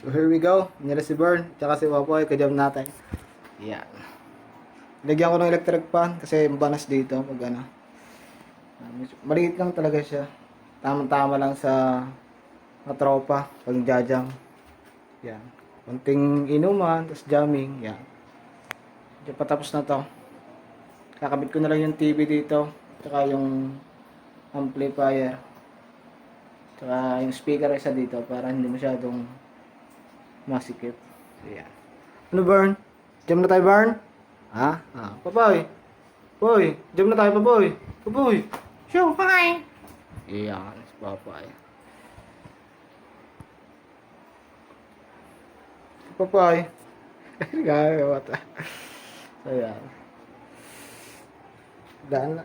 So here we go. Nila si Bern, tsaka si Wapoy, kajam natin. Yan. Lagyan ko ng electric fan kasi mabanas dito pag ano. Ah, Maliit lang talaga siya. Tama-tama lang sa mga tropa pag jajam. Yan. Kunting inuman, tapos jamming. Yan. Medyo patapos na to. Kakabit ko na lang yung TV dito. Tsaka yung amplifier. Tsaka yung speaker isa dito para hindi masyadong masikip. Ayan. Ano, Bern? Jam na tayo, Bern? Ha? Ah, papoy. Poy, jam na tayo, papoy. Papoy. Show, hi. Iyan, si papoy. Papoy. Gaya, wata. Ayan. Daan na.